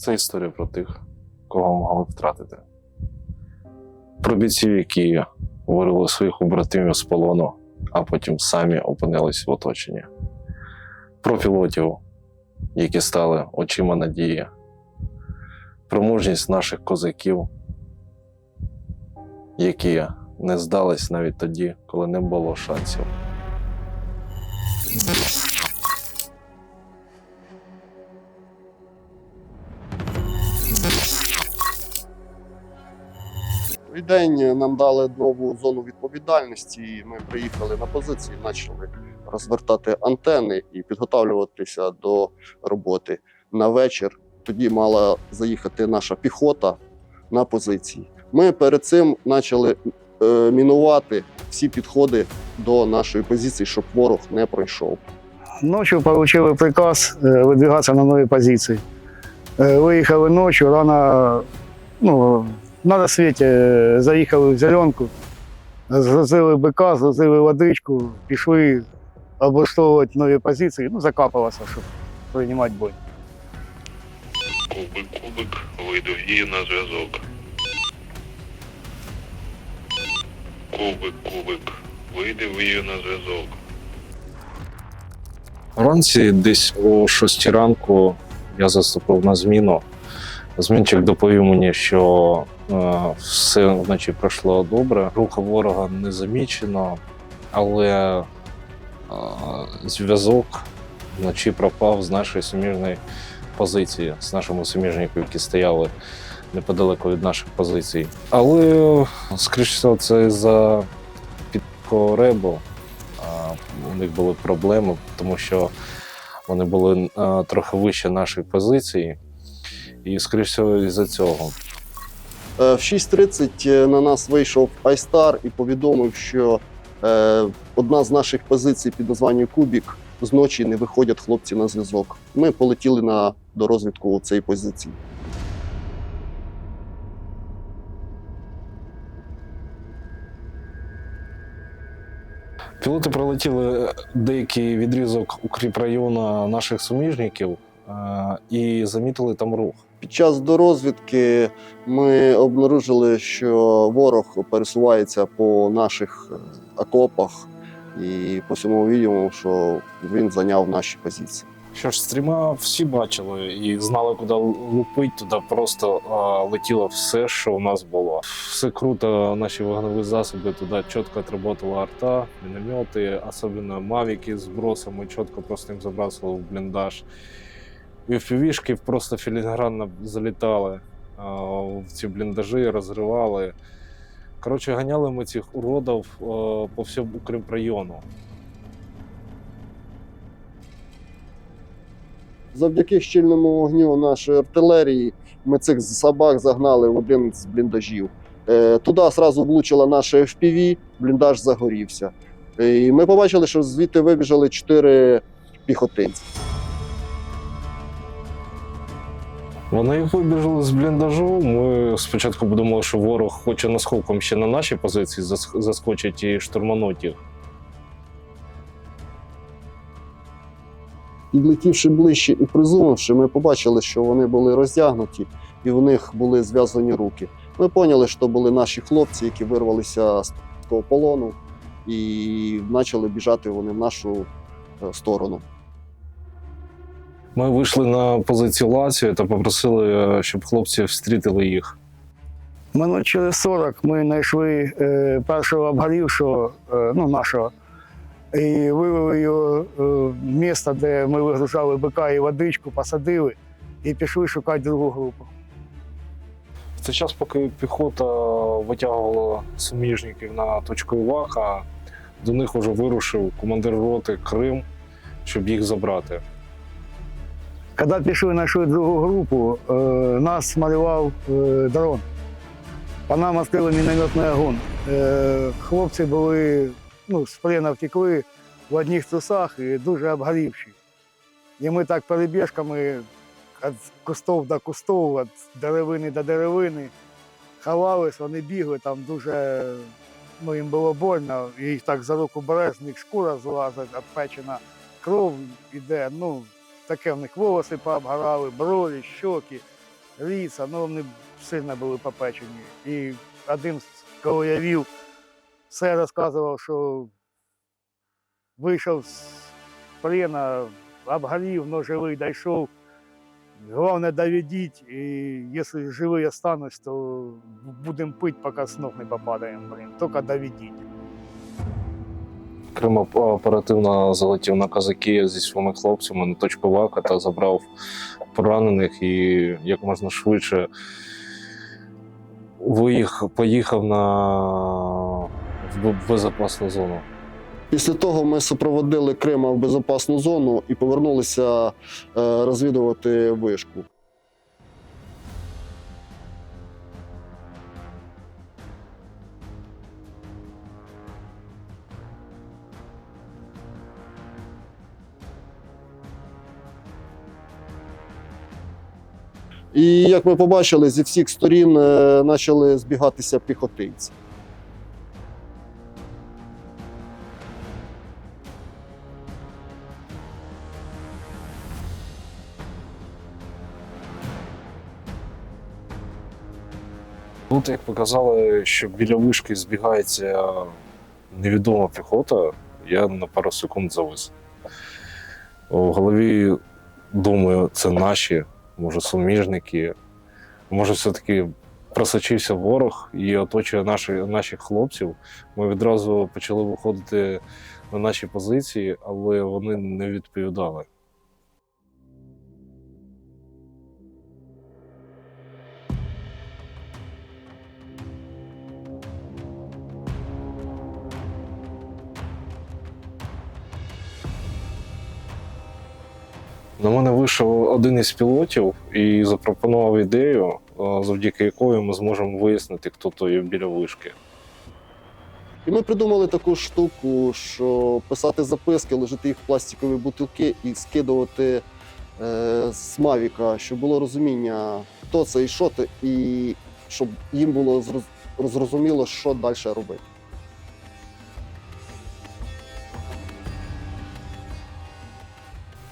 Це історія про тих, кого могли втратити. Про бійців, які вирвали своїх побратимів з полону, а потім самі опинились в оточенні. Про пілотів, які стали очима надії. Про мужність наших козаків, які не здались навіть тоді, коли не було шансів. Той день нам дали нову зону відповідальності. і Ми приїхали на позиції, почали розвертати антени і підготовлюватися до роботи на вечір. Тоді мала заїхати наша піхота на позиції. Ми перед цим почали е, мінувати всі підходи до нашої позиції, щоб ворог не пройшов. Ночью получили приказ э, выдвигаться на новые позиции. Э, Выехали ночью, рано, ну, на рассвете э, заїхали в зеленку, згрузили бика, згрузили водичку, пішли облаштовувати нові позиції, ну, закапалося, щоб приймати бой. Кубик, кубик, вийду і на зв'язок. Кубик, кубик, вийди в на зв'язок. Вранці, десь о 6 ранку, я заступив на зміну. Змінчик доповів мені, що е, все вночі пройшло добре. Руху ворога не замічено, але е, зв'язок вночі пропав з нашої суміжної позиції, з нашими суміжниками, які стояли неподалеку від наших позицій. Але, скоріш всього, це за підко ребу. А, У них були проблеми, тому що вони були трохи вище нашої позиції. І, скоріш всього, із-за цього. Е, В 6.30 на нас вийшов Айстар і повідомив, що е, одна з наших позицій під названням Кубік зночі не виходять хлопці на зв'язок. Ми полетіли на до розвідку цієї позиції. Пілоти пролетіли деякий відрізок укріпрайону наших суміжників і замітили там рух. Під час дорозвідки ми обнаружили, що ворог пересувається по наших е, окопах, і по всьому відомо, що він зайняв наші позиції. Що ж, стріма всі бачили і знали, куди лупить, туди просто а, летіло все, що у нас було. Все круто, наші вогневі засоби туди чітко отработала арта, міномети, особливо мавіки з бросами, чітко просто їм забрасували в бліндаж. І впівішки просто філігранно залітали в ці бліндажі, розривали. Коротше, ганяли ми цих уродів по всьому укріпрайону. Завдяки щільному вогню нашої артилерії ми цих собак загнали в один з бліндажів. Е, Туди одразу влучила наша FPV, бліндаж загорівся. Е, І ми побачили, що звідти вибіжали чотири піхотинці. Вони вибіжали з бліндажу. Ми спочатку подумали, що ворог хоче наскоком ще на наші позиції заскочить і штурмануть їх. Підлетівши ближче і призумавши, ми побачили, що вони були роздягнуті і в них були зв'язані руки. Ми поняли, що були наші хлопці, які вирвалися з того полону, і почали біжати вони в нашу е, сторону. Ми вийшли на позицію Лацію та попросили, е, щоб хлопці встрітили їх. Минут через 40 ми знайшли е, першого обгорівшого, е, ну, нашого, і вивели його е, в місце, де ми вигружали бика і водичку, посадили і пішли шукати другу групу. В цей час, поки піхота витягувала суміжників на точку Іваха, до них вже вирушив командир роти Крим, щоб їх забрати. Коли пішли знайшли другу групу, е, нас малював е, дрон. По нам відкрили мінометний огонь. Е, хлопці були, ну, з плена втекли в одних трусах і дуже обгорівші. І ми так перебіжками від кустов до кустов, від деревини до деревини ховались, вони бігли, там дуже ну, їм було больно, їх так за руку береш, них шкура злазить, обпечена кров іде. Ну, таке в них волоси пообгорали, брові, щоки. Ріса, ну вони сильно були попечені. І один, кого я вів, все розказував, що вийшов з плена, обгорів, но живий дійшов. Головне, доведіть, і якщо живий останусь, то будемо пити, поки з ног не попадаємо. Тільки доведіть. Крим оперативно залетів на казаки зі своїми хлопцями на точку вака та забрав поранених і як можна швидше виїх, поїхав на безпечну зону. Після того ми супроводили Крима в безпечну зону і повернулися е, розвідувати вишку. І як ми побачили, зі всіх сторін е, почали збігатися піхотинці. Тут, як показали, що біля вишки збігається невідома піхота, я на пару секунд завис. У голові думаю, це наші, може, суміжники, може, все-таки просочився ворог і оточує наші, наших хлопців. Ми відразу почали виходити на наші позиції, але вони не відповідали. На мене вийшов один із пілотів і запропонував ідею, е, завдяки якої ми зможемо вияснити, хто той біля вишки. І ми придумали таку штуку, що писати записки, ложити їх в пластикові бутилки і скидувати е, з Мавіка, щоб було розуміння, хто це і що це, і щоб їм було зрозуміло, що далі робити.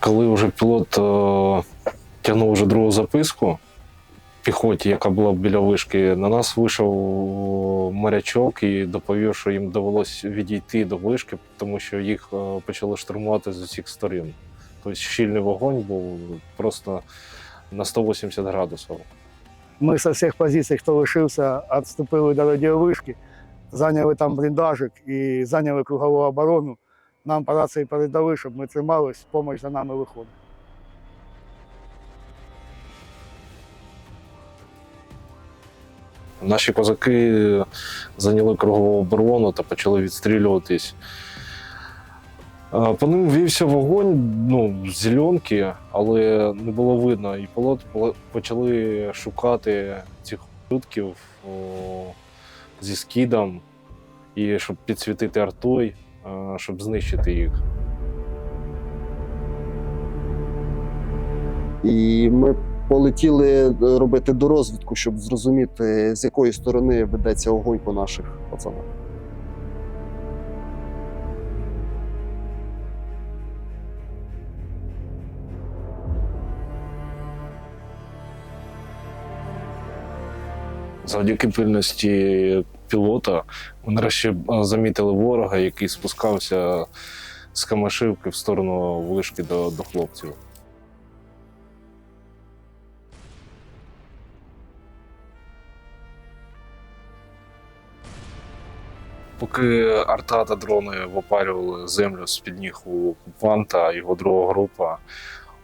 Коли вже пілот е, тягнув вже другу записку піхоті, яка була біля вишки, на нас вийшов морячок і доповів, що їм довелося відійти до вишки, тому що їх е, почали штурмувати з усіх сторін. Тобто щільний вогонь був просто на 180 градусів. Ми со всіх позицій, хто лишився, відступили до радіовишки, зайняли там бліндажик і зайняли кругову оборону. Нам по рації передали, щоб ми тримались, допомога за нами виходить. Наші козаки зайняли кругову оборону та почали відстрілюватись. Е, По ним вівся вогонь ну, з зеленки, але не було видно. І пілот почали шукати цих людків зі скидом, і щоб підсвітити артой, щоб знищити їх. І ми полетіли е, робити дорозвідку, щоб зрозуміти, з якої сторони ведеться огонь по наших пацанах. Завдяки пильності пілота ми нарешті е, замітили ворога, який спускався з Камашивки в сторону вишки до, до хлопців. Поки арта та дрони випарювали землю з-під ніг у окупанта, його друга група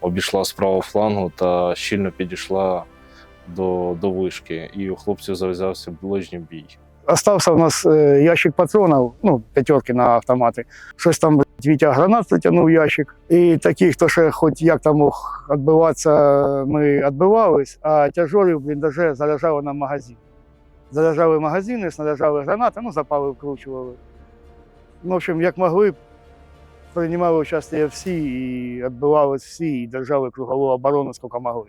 обійшла з правого флангу та щільно підійшла до, до вишки, і у хлопців зав'язався ближній бій. Остався у нас е, ящик патронів, ну, п'ятерки на автомати. Щось там Вітя гранат затягнув ящик. І такі, хто ще хоч як там мог відбиватися, ми відбивались, а тяжолі в бліндаже заряджали на магазин. Заряджали магазини, снаряджали гранати, ну, запали вкручували. Ну, в общем, як могли, приймали участь всі, і відбивались всі, і держали кругову оборону, скільки могли.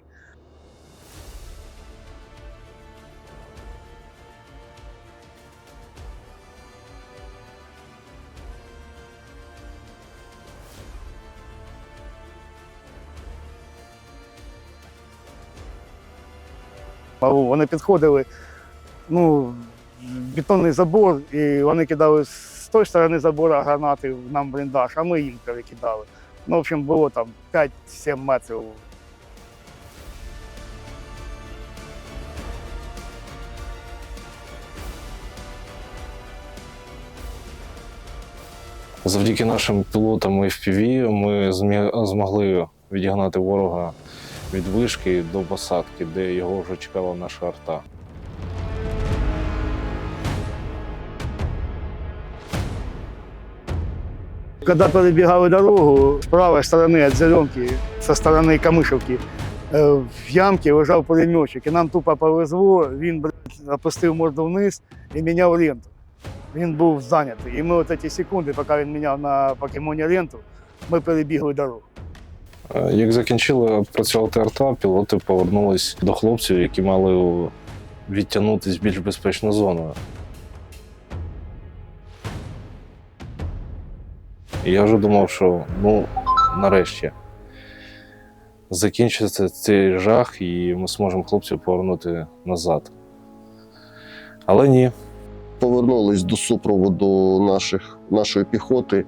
Малу. Вони підходили, ну, бетонний забор, і вони кидали з тої сторони забора гранати нам бліндаж, а ми їм перекидали. Ну, в общем, було там 5-7 метрів. Завдяки нашим пілотам і FPV ми змогли відігнати ворога від вишки до посадки, де його вже чекала наша арта. Когда перебегали дорогу, с правой стороны от зеленки, со стороны Камишевки, е, в ямці лежав пулеметчик. І нам тупо повезло, він блядь, опустив морду вниз і міняв ленту. Він був зайнятий. І ми от ці секунди, поки він міняв на покемоні ленту, ми перебігли дорогу. Е, Як закінчили працювати арта, пілоти повернулись до хлопців, які мали відтягнутися більш безпечну зону. Я вже думав, що ну, нарешті закінчиться цей жах, і ми зможемо хлопців повернути назад. Але ні, Повернулись до супроводу наших, нашої піхоти,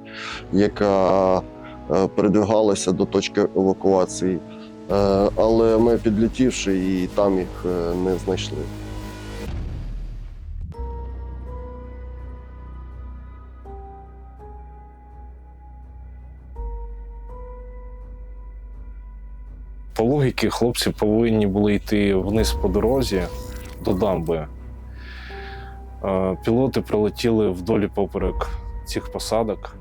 яка е, передвигалася до точки евакуації. Е, але ми підлетівши і там їх е, не знайшли. по логіки хлопці повинні були йти вниз по дорозі до дамби. Пілоти прилетіли вдолі поперек цих посадок,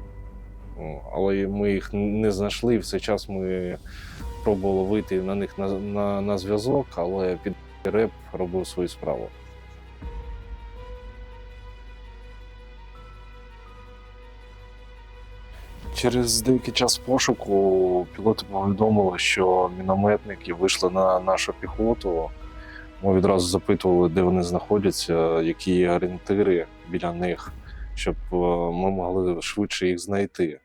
але ми їх не знайшли. І в цей час ми пробували вийти на них на, на, на зв'язок, але під реп робив свою справу. Через деякий час пошуку пілоти повідомили, що мінометники вийшли на нашу піхоту. Ми відразу запитували, де вони знаходяться, які орієнтири біля них, щоб е, ми могли швидше їх знайти.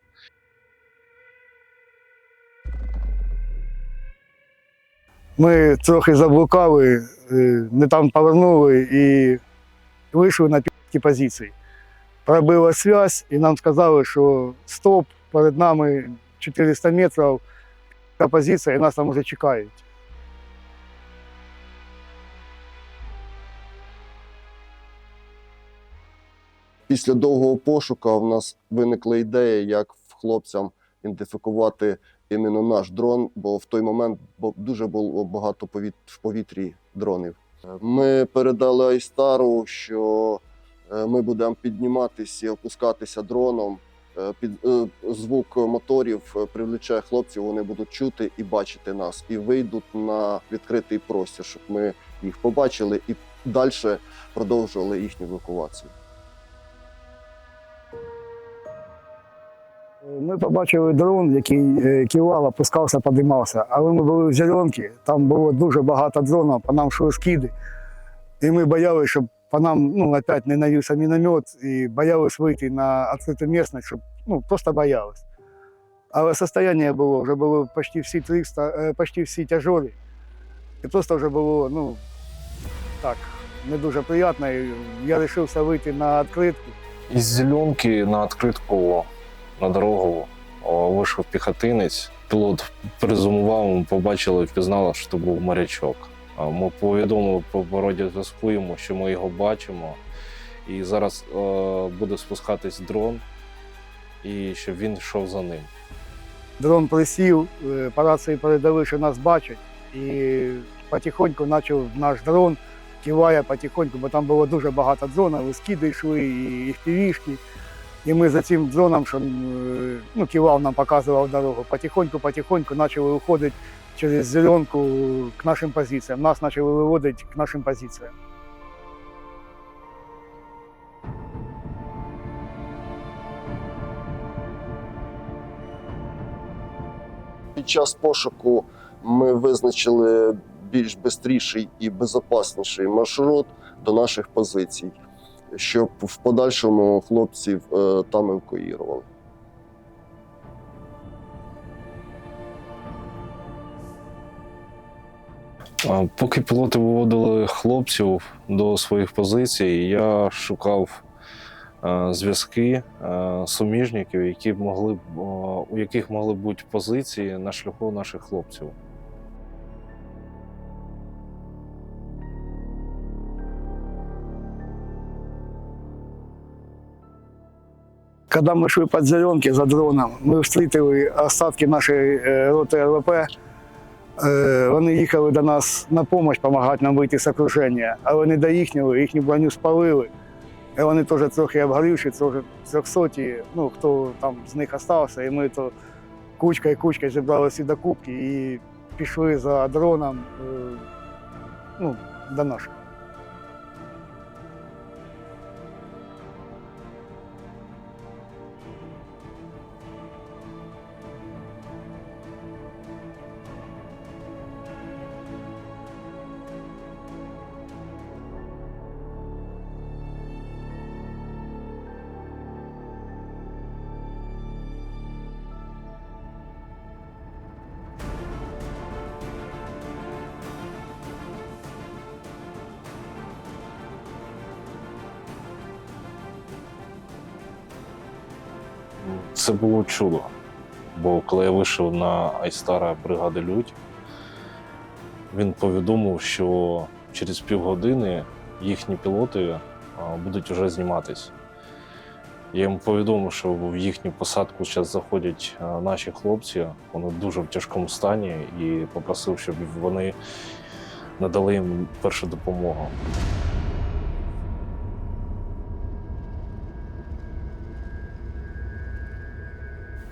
Ми трохи заблукали, е, не там повернули і вийшли на п'ятій позиції. Пробила зв'язь, і нам сказали, що стоп, перед нами 400 метрів, та позиція, і нас там вже чекають. Після довгого пошуку в нас виникла ідея, як хлопцям ідентифікувати іменно наш дрон, бо в той момент дуже було багато повіт- в повітрі дронів. Ми передали Айстару, що е, ми будемо підніматися і опускатися дроном. Е, Під е, звук моторів привлече хлопців, вони будуть чути і бачити нас, і вийдуть на відкритий простір, щоб ми їх побачили і далі продовжували їхню евакуацію. Ми побачили дрон, який е, кивав, опускався, підіймався. Але ми були в зеленці, там було дуже багато дронів, по нам йшли скиди. І ми боялися, щоб по нам ну, опять не навівся міномет, і боялись вийти на відкриту місцевість, щоб ну, просто боялись. Але состояние було, вже було почти всі 300, е, почти всі тяжолі. І просто вже було, ну, так, не дуже приємно. Я вирішився вийти на відкритку. Із зеленки на відкритку на дорогу вийшов піхотинець. Пілот призумував, побачили, впізнали, що це був морячок. Ми повідомили по породі зв'язку йому, що ми його бачимо. І зараз е, буде спускатись дрон, і щоб він йшов за ним. Дрон присів, е, по рації передали, що нас бачать, і потихоньку почав наш дрон киває потихоньку, бо там було дуже багато дронів, і скиди йшли, і FPV-шки. І ми за цим дроном, що е, ну, кивав нам, показував дорогу, потихоньку-потихоньку почали виходити через зеленку к нашим позиціям. Нас почали виводити к нашим позиціям. Під час пошуку ми визначили більш бистріший і безпечніший маршрут до наших позицій, щоб в подальшому хлопців е, там евакуювали. Поки пілоти виводили хлопців до своїх позицій, я шукав е, зв'язки е, суміжників, які могли б, у яких могли бути позиції на шляху наших хлопців. Когда мы шли под зеленки за дроном, ми встретили остатки нашої е, роти РВП. Вони їхали до нас на допомогу, допомагати нам вийти з окруження, але не доїхали, їхню броню спалили. І вони теж трохи обгорівші, трохи трьохсоті, ну хто там з них залишився, і ми то кучкою кучкою зібралися до кубки і пішли за дроном е, ну, до наших. Це було чудо. Бо коли я вийшов на Айстара бригади Лють, він повідомив, що через півгодини їхні пілоти будуть вже зніматись. Я йому повідомив, що в їхню посадку зараз заходять наші хлопці, вони дуже в тяжкому стані, і попросив, щоб вони надали їм першу допомогу.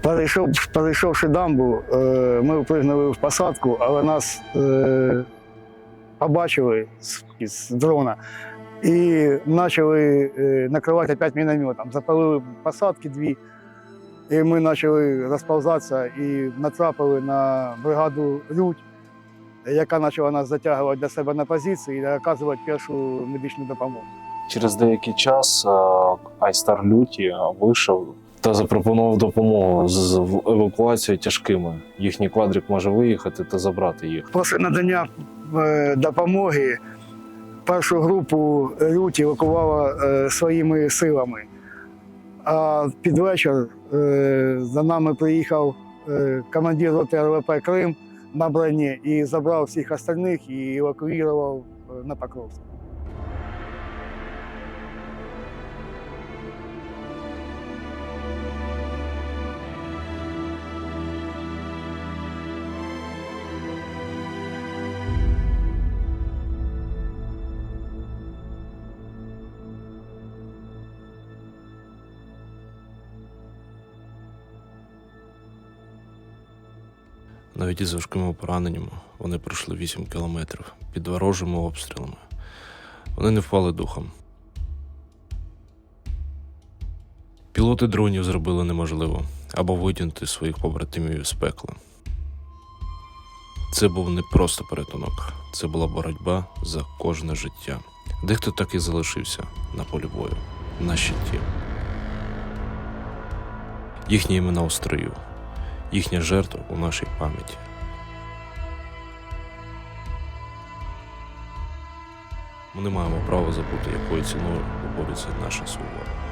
Перейшов, перейшовши дамбу, е, ми впригнули в посадку, але нас е, побачили з, дрона і почали е, накривати опять мінометом. Запалили посадки дві, і ми почали розповзатися і натрапили на бригаду Лють, яка почала нас затягувати до себе на позиції і оказувати першу медичну допомогу. Через деякий час Айстар Люті вийшов та запропонував допомогу з евакуацією тяжкими. Їхній квадрик може виїхати та забрати їх. Після надання е, допомоги першу групу лють евакувала е, своїми силами. А під вечір е, за нами приїхав командир роти РВП Крим на броні і забрав всіх остальних і евакуював на Покровськ. Навіть із важкими пораненнями вони пройшли 8 кілометрів під ворожими обстрілами. Вони не впали духом. Пілоти дронів зробили неможливо або витягнути своїх побратимів з пекла. Це був не просто порятунок, це була боротьба за кожне життя. Дехто так і залишився на полі бою, на щиті. Їхні імена у строю, їхня жертва у нашій пам'яті. Ми не маємо права забути, якою ціною борються наша свобода.